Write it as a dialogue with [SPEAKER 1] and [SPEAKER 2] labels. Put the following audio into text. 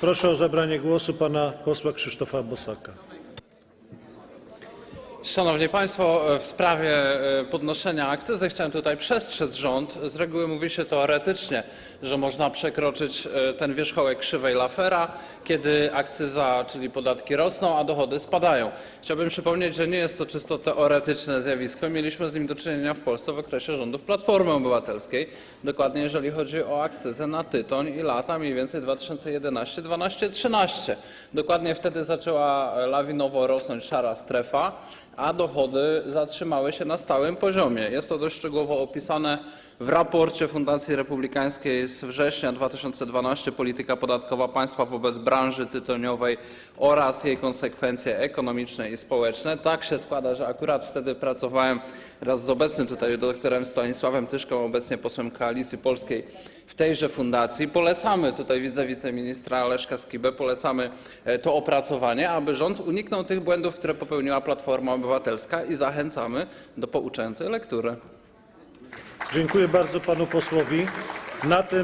[SPEAKER 1] Proszę o zabranie głosu pana posła Krzysztofa Bosaka.
[SPEAKER 2] Szanowni Państwo, w sprawie e, podnoszenia akcyzy chciałem tutaj przestrzec rząd. Z reguły mówi się teoretycznie, że można przekroczyć e, ten wierzchołek krzywej Lafera, kiedy akcyza, czyli podatki rosną, a dochody spadają. Chciałbym przypomnieć, że nie jest to czysto teoretyczne zjawisko. Mieliśmy z nim do czynienia w Polsce w okresie rządów Platformy Obywatelskiej. Dokładnie jeżeli chodzi o akcyzę na tytoń i lata mniej więcej 2011, 12, 13. Dokładnie wtedy zaczęła lawinowo rosnąć szara strefa a dochody zatrzymały się na stałym poziomie. Jest to dość szczegółowo opisane w raporcie Fundacji Republikańskiej z września 2012 Polityka podatkowa państwa wobec branży tytoniowej oraz jej konsekwencje ekonomiczne i społeczne. Tak się składa, że akurat wtedy pracowałem wraz z obecnym tutaj doktorem Stanisławem Tyszką, obecnie posłem Koalicji Polskiej w tejże fundacji. Polecamy, tutaj widzę wiceministra Leszka Skibę, polecamy e, to opracowanie, aby rząd uniknął tych błędów, które popełniła Platforma Obywatelska i zachęcamy do pouczającej lektury.
[SPEAKER 1] Dziękuję bardzo panu posłowi. Na tym